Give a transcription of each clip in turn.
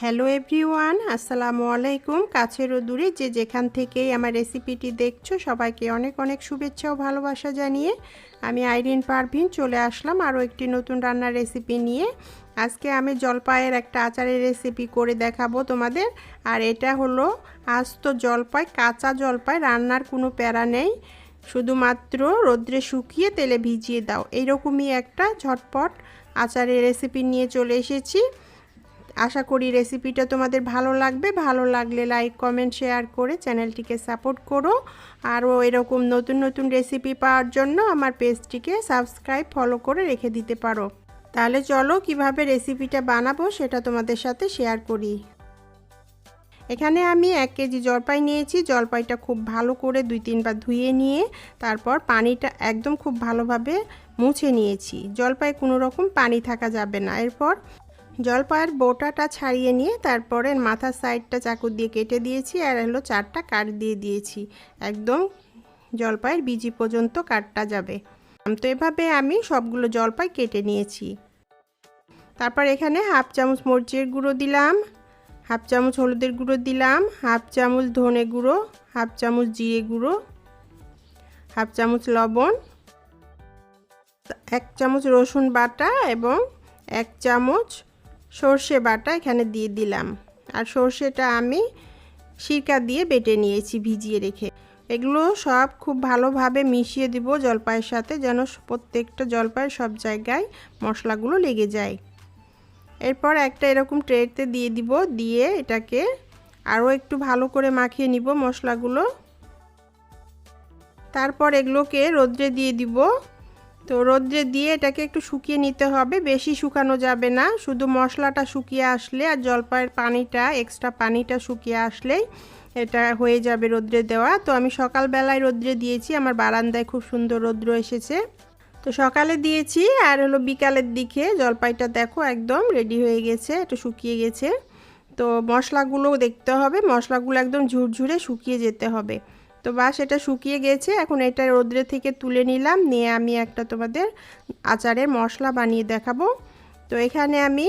Hello everyone, আসসালামু আলাইকুম। কাছের ও দূরে যে যেখান থেকেই আমার রেসিপিটি দেখছ, সবাইকে অনেক অনেক শুভেচ্ছা ও ভালোবাসা জানিয়ে আমি আইরিন পারভিন চলে আসলাম আরও একটি নতুন রান্নার রেসিপি নিয়ে। আজকে আমি জলপাইয়ের একটা আচারের রেসিপি করে দেখাবো তোমাদের। আর এটা হলো আস্ত জলপাই, কাঁচা জলপাই, রান্নার কোনো প্যারা নেই। শুধুমাত্র রোদ্রে শুকিয়ে তেলে ভিজিয়ে দাও। এইরকমই একটা ঝটপট আচারের রেসিপি নিয়ে চলে এসেছি। আশা করি রেসিপিটা তোমাদের ভালো লাগবে। ভালো লাগলে লাইক কমেন্ট শেয়ার করে চ্যানেলটিকে সাপোর্ট করো। আরও এরকম নতুন নতুন রেসিপি পাওয়ার জন্য আমার পেজটিকে সাবস্ক্রাইব ফলো করে রেখে দিতে পারো। তাহলে চলো কীভাবে রেসিপিটা বানাবো সেটা তোমাদের সাথে শেয়ার করি। এখানে আমি এক কেজি জলপাই নিয়েছি। জলপাইটা খুব ভালো করে দুই তিনবার ধুয়ে নিয়ে তারপর পানিটা একদম খুব ভালোভাবে মুছে নিয়েছি। জলপাই কোনো রকম পানি থাকা যাবে না। এরপর জলপাইয়ের বোটাটা ছাড়িয়ে নিয়ে তারপরে মাথার সাইডটা চাকু দিয়ে কেটে দিয়েছি আর হলো চারটা কাট দিয়ে দিয়েছি। একদম জলপাইয়ের বিজি পর্যন্ত কাটটা যাবে। তো এভাবে আমি সবগুলো জলপাই কেটে নিয়েছি। তারপর এখানে হাফ চামচ মরিচের গুঁড়ো দিলাম, হাফ চামচ হলুদের গুঁড়ো দিলাম, হাফ চামচ ধনে গুঁড়ো, হাফ চামচ জিরে গুঁড়ো, হাফ চামচ লবণ, এক চামচ রসুন বাটা এবং এক চামচ সর্ষে বাটা এখানে দিয়ে দিলাম। আর সর্ষেটা আমি সিরকা দিয়ে বেটে নিয়েছি ভিজিয়ে রেখে। এগুলো সব খুব ভালোভাবে মিশিয়ে দিব জলপাইয়ের সাথে যেন প্রত্যেকটা জলপাইয়ের সব জায়গায় মশলাগুলো লেগে যায়। এরপর একটা এরকম ট্রেতে দিয়ে দিব, দিয়ে এটাকে আরও একটু ভালো করে মাখিয়ে নিব মশলাগুলো। তারপর এগুলোকে রোদ্রে দিয়ে দিব। তো রোদ্রে দিয়ে এটাকে একটু শুকিয়ে নিতে হবে। বেশি শুকানো যাবে না, শুধু মশলাটা শুকিয়ে আসলে আর জলপাইয়ের পানিটা এক্সট্রা পানিটা শুকিয়ে আসলেই এটা হয়ে যাবে রোদ্রে দেওয়া। তো আমি সকালবেলায় রোদ্রে দিয়েছি, আমার বারান্দায় খুব সুন্দর রৌদ্র এসেছে। তো সকালে দিয়েছি আর হলো বিকালের দিকে জলপাইটা দেখো একদম রেডি হয়ে গেছে, একটু শুকিয়ে গেছে। তো মশলাগুলো দেখতে হবে, মশলাগুলো একদম ঝুরঝুরে শুকিয়ে যেতে হবে। তো বাস এটা শুকিয়ে গেছে, এখন এটা রোদ্রে থেকে তুলে নিলাম, নিয়ে আমি একটা তোমাদের আচারের মশলা বানিয়ে দেখাবো। তো এখানে আমি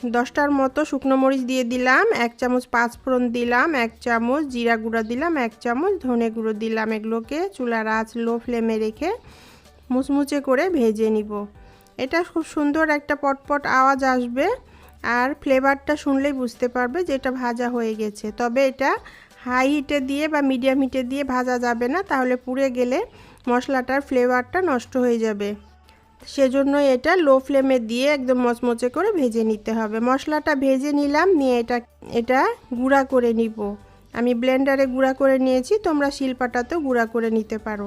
দশটার মতো শুকনো মরিচ দিয়ে দিলাম, এক চামচ পাঁচফোড়ন দিলাম, এক চামচ জিরা গুঁড়া দিলাম, এক চামচ ধনে গুঁড়ো দিলাম এগুলোকে চুলার আঁচ লো ফ্লেমে রেখে মুচমুচে করে ভেজে নিব। এটা খুব সুন্দর একটা পটপট আওয়াজ আসবে, আর ফ্লেভারটা শুনলেই বুঝতে পারবে যে এটা ভাজা হয়ে গেছে। তবে এটা হাই হিটে দিয়ে বা মিডিয়াম হিটে দিয়ে ভাজা যাবে না, তাহলে পুড়ে গেলে মশলাটার ফ্লেভারটা নষ্ট হয়ে যাবে। সেজন্য এটা লো ফ্লেমে দিয়ে একদম মচমচে করে ভেজে নিতে হবে। মশলাটা ভেজে নিলাম, নিয়ে এটা এটা গুঁড়া করে নিব। আমি ব্লেন্ডারে গুঁড়া করে নিয়েছি, তোমরা শিলপাটাতেও গুঁড়া করে নিতে পারো।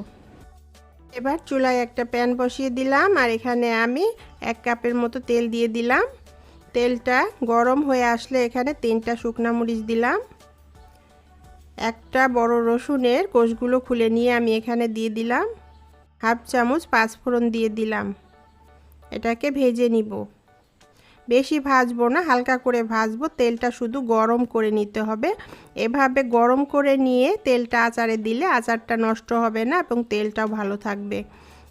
এবার চুলায় একটা প্যান বসিয়ে দিলাম, আর এখানে আমি এক কাপের মতো তেল দিয়ে দিলাম। তেলটা গরম হয়ে আসলে এখানে তিনটা শুকনা মরিচ দিলাম। একটা বড় রসুনের কোষগুলো খুলে নিয়ে আমি এখানে দিয়ে দিলাম। হাফ চামচ পাঁচফোড়ন দিয়ে দিলাম। এটাকে ভেজে নিব। বেশি ভাজবো না, হালকা করে ভাজবো। তেলটা শুধু গরম করে নিতে হবে। এভাবে গরম করে নিয়ে তেলটা আচারে দিলে আচারটা নষ্ট হবে না এবং তেলটাও ভালো থাকবে।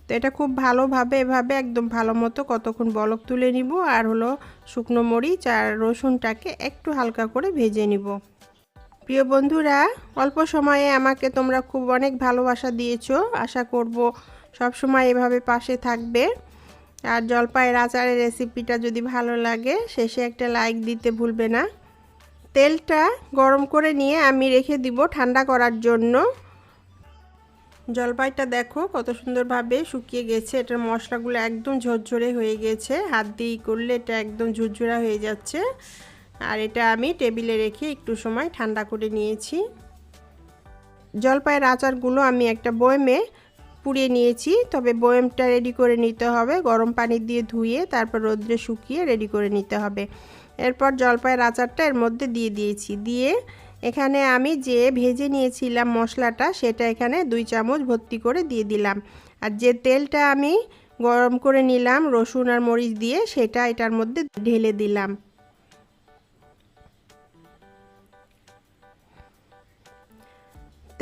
তো এটা খুব ভালোভাবে, এভাবে একদম ভালো মতো কতক্ষণ বলক তুলে নিব। আর হলো শুকনো মরিচ আর রসুনটাকে একটু হালকা করে ভেজে নিব। প্রিয় বন্ধুরা, অল্প সময়ে আমাকে তোমরা খুব অনেক ভালোবাসা দিয়েছ। আশা করব সব সময় এভাবে পাশে থাকবে। আর জলপাইয়ের আচারের রেসিপিটা যদি ভালো লাগে, শেষে একটা লাইক দিতে ভুলবে না। তেলটা গরম করে নিয়ে আমি রেখে দিব ঠান্ডা করার জন্য। জলপাইটা দেখো কত সুন্দরভাবে শুকিয়ে গেছে। এটার মশলাগুলো একদম ঝরঝরে হয়ে গেছে। হাত দিয়ে করলে এটা একদম ঝুরঝুরা হয়ে যাচ্ছে। আর এটা আমি টেবিলে রেখে একটু সময় ঠান্ডা করে নিয়েছি। জলপাইয়ের আচারগুলো আমি একটা বয়মে পুড়িয়ে নিয়েছি, তবে বয়মটা রেডি করে নিতে হবে। গরম পানি দিয়ে ধুয়ে তারপর রোদ্রে শুকিয়ে রেডি করে নিতে হবে। এরপর জলপাইয়ের আচারটা এর মধ্যে দিয়ে দিয়েছি। দিয়ে এখানে আমি যে ভেজে নিয়েছিলাম মশলাটা, সেটা এখানে দুই চামচ ভর্তি করে দিয়ে দিলাম। আর যে তেলটা আমি গরম করে নিলাম রসুন আর মরিচ দিয়ে, সেটা এটার মধ্যে ঢেলে দিলাম।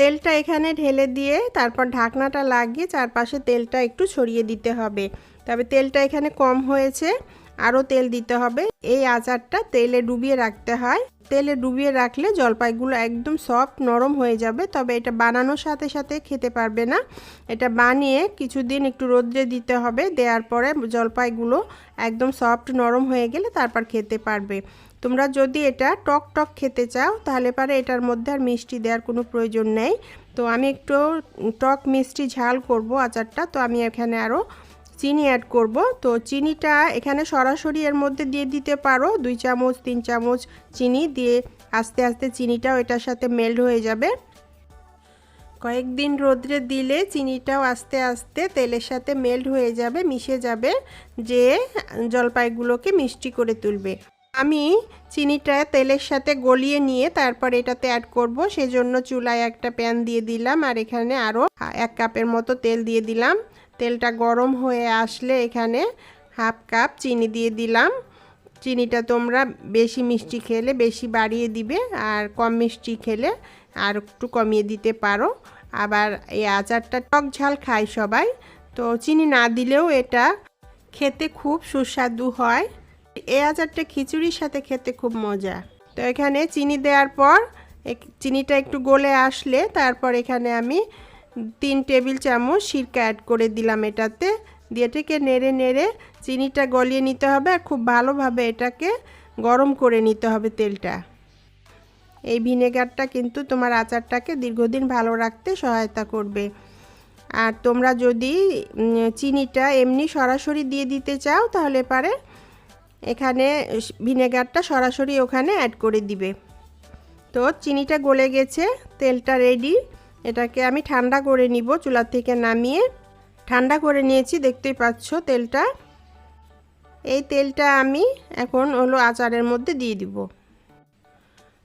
তেলটা এখানে ঢেলে দিয়ে তারপর ঢাকনাটা লাগিয়ে চারপাশে তেলটা একটু ছড়িয়ে দিতে হবে। তবে তেলটা এখানে কম হয়েছে, আরও তেল দিতে হবে। এই আচারটা তেলে ডুবিয়ে রাখতে হয়। তেলে ডুবিয়ে রাখলে জলপাইগুলো একদম সফট নরম হয়ে যাবে, তবে এটা বানানোর সাথে সাথে খেতে পারবে না। এটা বানিয়ে কিছুদিন একটু রোদ্রে দিতে হবে, দেওয়ার পরে জলপাইগুলো একদম সফট নরম হয়ে গেলে তারপর খেতে পারবে। তোমরা যদি এটা টক টক খেতে চাও, তাহলে পারে এটার মধ্যে আর মিষ্টি দেওয়ার কোনো প্রয়োজন নেই। তো আমি একটু টক মিষ্টি ঝাল করব আচারটা, তো আমি এখানে আরও চিনি অ্যাড করব। তো চিনিটা এখানে সরাসরি এর মধ্যে দিয়ে দিতে পারো, দুই চামচ, তিন চামচ চিনি দিয়ে আস্তে আস্তে চিনিটাও এটার সাথে মেল্ট হয়ে যাবে। কয়েকদিন রোদ্রে দিলে চিনিটাও আস্তে আস্তে তেলের সাথে মেল্ট হয়ে যাবে, মিশে যাবে, যে জলপাইগুলোকে মিষ্টি করে তুলবে। আমি চিনিটা তেলের সাথে গলিয়ে নিয়ে তারপর এটাতে অ্যাড করব। সেজন্য চুলায় একটা প্যান দিয়ে দিলাম আর এখানে আরও এক কাপের মতো তেল দিয়ে দিলাম। তেলটা গরম হয়ে আসলে এখানে হাফ কাপ চিনি দিয়ে দিলাম। চিনিটা তোমরা বেশি মিষ্টি খেলে বেশি বাড়িয়ে দিবে আর কম মিষ্টি খেলে আর একটু কমিয়ে দিতে পারো। আবার এই আচারটা টক ঝাল খায় সবাই। তো চিনি না দিলেও এটা খেতে খুব সুস্বাদু হয়। এই আচারটা খিচুড়ির সাথে খেতে খুব মজা। তো এখানে চিনি দেওয়ার পর চিনিটা একটু গলে আসলে তারপর এখানে আমি তিন টেবিল চামচ সিরকা অ্যাড করে দিলাম এটাতে। দিয়ে এটাকে নেড়ে নেড়ে চিনিটা গলিয়ে নিতে হবে আর খুব ভালোভাবে এটাকে গরম করে নিতে হবে তেলটা। এই ভিনেগারটা কিন্তু তোমার আচারটাকে দীর্ঘদিন ভালো রাখতে সহায়তা করবে। আর তোমরা যদি চিনিটা এমনি সরাসরি দিয়ে দিতে চাও তাহলে পারে। এখানে ভিনেগারটা সরাসরি ওখানে অ্যাড করে দিবে। তো চিনিটা গলে গেছে, তেলটা রেডি এটাকে আমি ঠান্ডা করে নিব চুলা থেকে নামিয়ে। ঠান্ডা করে নিয়েছি, দেখতেই পাচ্ছ তেলটা। এই তেলটা আমি এখন হলো আচারের মধ্যে দিয়ে দিব।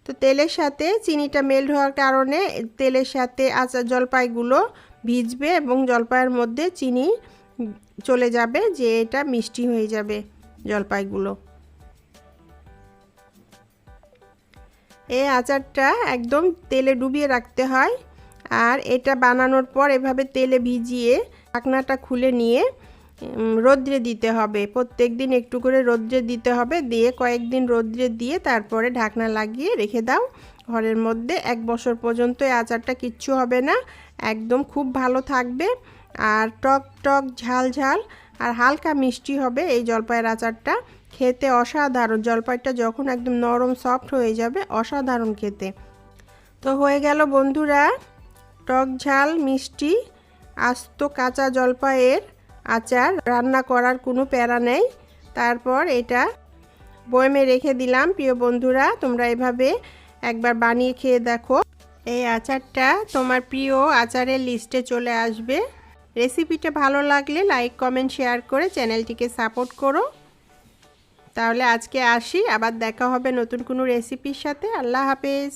তো তেলের সাথে চিনিটা মেল্ট হওয়ার কারণে তেলের সাথে আচার জলপাইগুলো ভিজবে এবং জলপাইয়ের মধ্যে চিনি চলে যাবে, যে এটা মিষ্টি হয়ে যাবে। জলপাইগুলো। এই আচারটা একদম তেলে ডুবিয়ে রাখতে হয় আর এটা বানানোর পর এভাবে তেলে ভিজিয়ে ঢাকনাটা খুলে নিয়ে রোদ্রে দিতে হবে। প্রত্যেক দিন একটু করে রোদ্রে দিতে হবে। দিয়ে কয়েকদিন রোদ্রে দিয়ে তারপরে ঢাকনা লাগিয়ে রেখে দাও। ঘরের মধ্যে এক বছর পর্যন্ত এই আচারটা কিচ্ছু হবে না। একদম খুব ভালো থাকবে। আর টক টক ঝাল ঝাল আর হালকা মিষ্টি হবে এই জলপাইয়ের আচারটা। খেতে অসাধারণ। জলপাইটা যখন একদম নরম সফট হয়ে যাবে, অসাধারণ খেতে। তো হয়ে গেল বন্ধুরা, টক ঝাল, মিষ্টি, আস্ত কাঁচা জলপাইয়ের আচার। রান্না করার কোনো প্যারা নেই। তারপর এটা বয়মে রেখে দিলাম। প্রিয় বন্ধুরা, তোমরা এভাবে একবার বানিয়ে খেয়ে দেখো। এই আচারটা তোমার প্রিয় আচারের লিস্টে চলে আসবে। রেসিপিটা ভালো লাগলে লাইক, কমেন্ট, শেয়ার করে চ্যানেলটিকে সাপোর্ট করো। তাহলে আজকে আসি, আবার দেখা হবে নতুন কোনো রেসিপির সাথে। আল্লাহ হাফেজ।